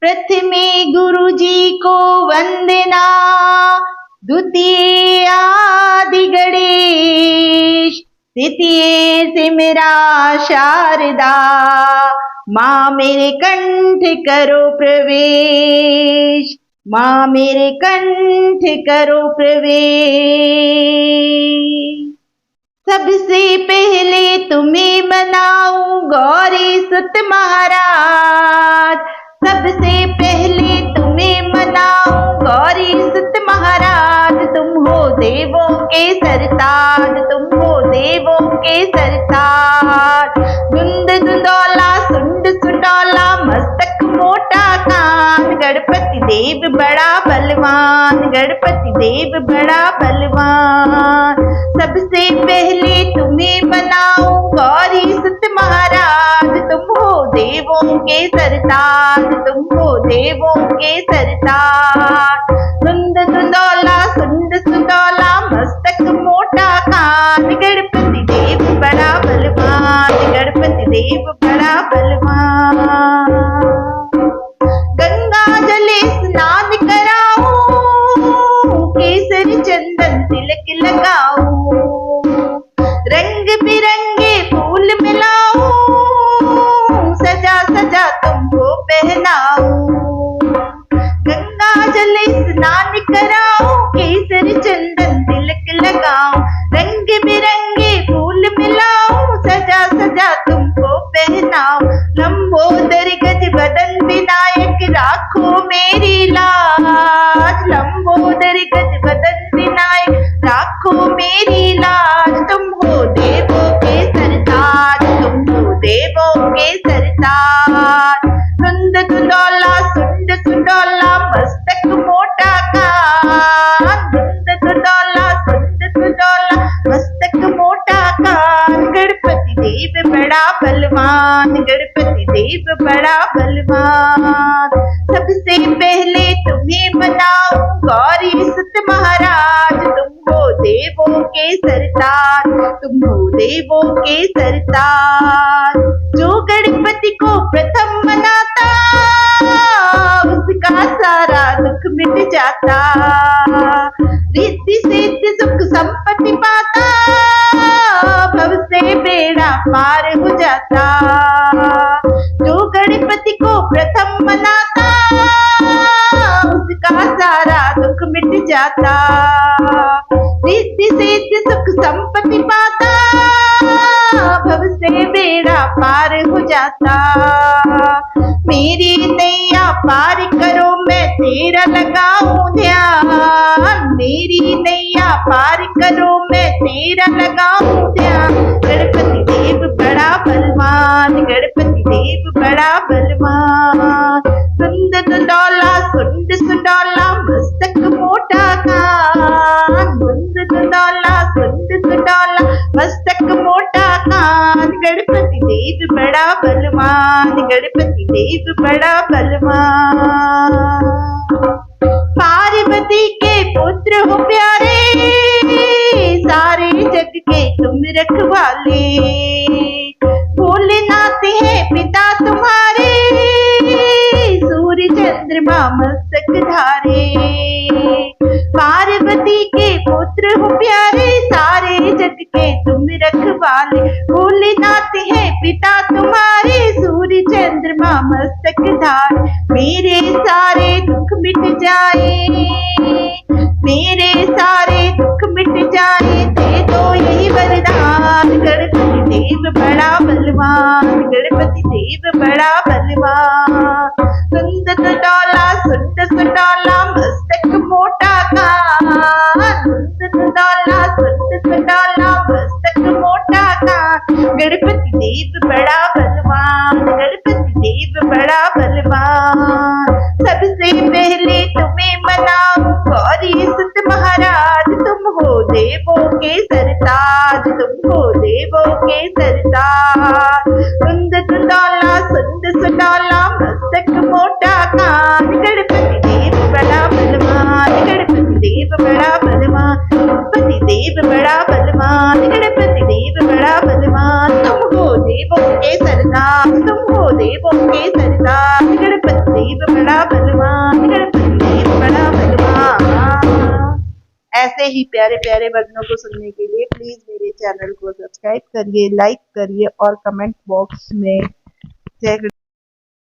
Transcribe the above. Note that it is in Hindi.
प्रथमे गुरु जी को वंदना, द्वितीय आदि गणेश, तृतीय सिमरा शारदा, माँ मेरे कंठ करो प्रवेश, माँ मेरे कंठ करो प्रवेश। सबसे पहले तुम्हें मनाऊं गौरी सुत महाराज के सरताज तुम हो देवों के सरताज धुंद धुंदौला सुंड सुंडौला, मस्तक मोटा कान। गणपति देव बड़ा बलवान, गणपति देव बड़ा बलवान। सबसे पहले तुम्हें बनाऊँ गौरी सुत महाराज। तुम हो देवों के सरताज तुम हो देवों के सरताज सुंदौला मस्तक कान गणपति देव बड़ा बलवान, गणपति देव बड़ा बलवान। गंगा जले स्नान कराओ, केसर चंदन तिलक लगाओ, रंग बिरंगे फूल मिलाओ, सजा सजा तुमको पहनाओ। गंगा जले स्नान कराओ, केसर चंदन तिलक लगाऊँ पहनाऊं लंबोदर गज बदन विनायक, राखो मेरी लाज लंबोदर गज बदन विनायक, राखो मेरी लाज तुम हो देवों के सरताज, तुम हो देवों के सरताज। बलवान गणपति देव बड़ा बलवान। सबसे पहले तुम्हें मनाऊं गौरी सुत महाराज, तुम हो देवों के सरताज तुम हो देवों के सरताज जो गणपति को प्रथम मनाता, उसका सारा दुख मिट जाता। रिद्धि सिद्धि सुख संपत्ति पाता भव से बेड़ा पार हो जाता। जाता। रिद्धि सिद्धि सुख संपत्ति पाता, भव से बेड़ा पार हो जाता। मेरी नैया पार करो, मैं तेरा लगाऊँ ध्यान। मेरी नैया पार करो, मैं तेरा लगाऊँ ध्यान। गणपति देव बड़ा बलवान, गणपति देव बड़ा बलवान। देव बड़ा बलवान, गणपति देव बड़ा बलवान। पार्वती के पुत्र हो प्यारे, सारे जग के तुम रखवाले। भोलेनाथ है पिता तुम्हारे, सूर्य चंद्रमा मस्तक धारे। पार्वती के पुत्र हो प्यारे, सारे जग के तुम रखवाले। भोलेनाथ है पिता तुम्हारे सूर्य चंद्रमा मस्तक धार। मेरे सारे दुख मिट जाए, मेरे सारे दुख मिट जाए, दे दो यही वरदान। गणपति देव बड़ा बलवान, गणपति देव बड़ा बलवान। सुंद गणपति देव बड़ा बलवान, गणपति देव बड़ा बलवान। सबसे पहले तुम्हें मनाऊं गौरी सत महाराज, तुम हो देवों के सरताज, तुम हो देवों के सरताज। ऐसे ही प्यारे प्यारे भजनों को सुनने के लिए प्लीज़ मेरे चैनल को सब्सक्राइब करिए लाइक करिए और कमेंट बॉक्स में